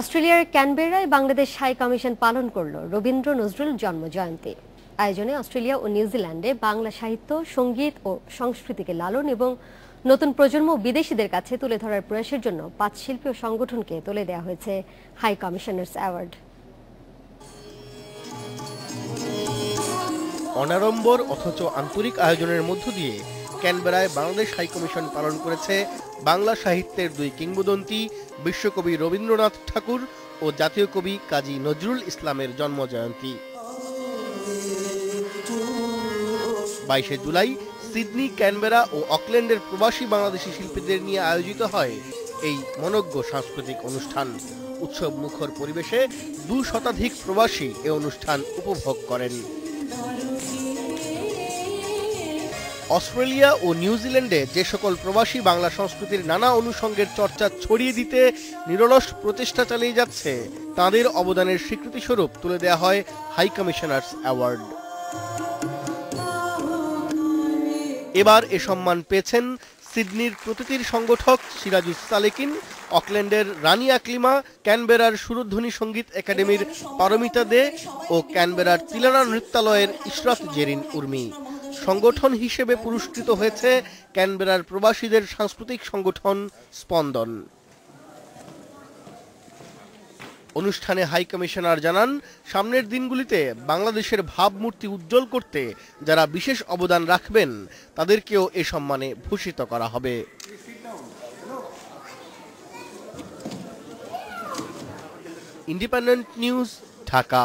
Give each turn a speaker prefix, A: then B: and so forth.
A: অস্ট্রেলিয়ার ক্যানবেরায় Bangladesh high commission পালন করল রবীন্দ্র নজরুল জন্ম জয়ন্তী আয়োজনে অস্ট্রেলিয়া ও নিউজিল্যান্ডে বাংলা সাহিত্য, সংগীত ও সংস্কৃতিকে লালন এবং নতুন প্রজন্ম বিদেশিদের কাছে তুলে ধরার প্রয়াসের জন্য পাঁচ শিল্পী ও সংগঠনকে তুলে দেওয়া হয়েছে হাই কমিশনার্স অ্যাওয়ার্ড।
B: অনাড়ম্বর অথচ আন্তরিক আয়োজনের মধ্য দিয়ে ক্যানবেরায় বাংলাদেশ হাইকমিশন পালন করেছে বাংলা সাহিত্যের দুই কিংবদন্তি, বিশ্বকবি রবীন্দ্রনাথ ঠাকুর ও জাতীয় কবি কাজী নজরুল ইসলামের জন্মজয়ন্তী। বাইশে জুলাই সিডনি, ক্যানবেরা ও অকল্যান্ডের প্রবাসী বাংলাদেশি শিল্পীদের নিয়ে আয়োজিত হয় এই মনজ্ঞ সাংস্কৃতিক অনুষ্ঠান। উৎসব মুখর পরিবেশে দু শতাধিক প্রবাসী এ অনুষ্ঠান উপভোগ করেন। অস্ট্রেলিয়া ও নিউজিল্যান্ডে যে সকল প্রবাসী বাংলা সংস্কৃতির নানা অনুষঙ্গের চর্চা ছড়িয়ে দিতে নিরলস প্রচেষ্টা চালিয়ে যাচ্ছে, তাদের অবদানের স্বীকৃতিস্বরূপ তুলে দেওয়া হয় হাই কমিশনার্স অ্যাওয়ার্ড। এবার এ সম্মান পেয়েছেন সিডনির প্রতিটির সংগঠক সিরাজুস সালেকিন, অকল্যান্ডের রানী আকলিমা, ক্যানবেরার সুরধ্বনি সংগীত একাডেমির পারমিতা দে ও ক্যানবেরার তিলানা নৃত্যালয়ের ইশরাত জেরিন উর্মি। সংগঠন হিসেবে পুরস্কৃত হয়েছে ক্যানবেরার প্রবাসীদের সাংস্কৃতিক সংগঠন স্পন্দন। অনুষ্ঠানে হাই কমিশনার জানান, সামনের দিনগুলিতে বাংলাদেশের ভাবমূর্তি উজ্জ্বল করতে যারা বিশেষ অবদান রাখবেন, তাদেরকেও এ সম্মানে ভূষিত করা হবে। Independent News, Dhaka.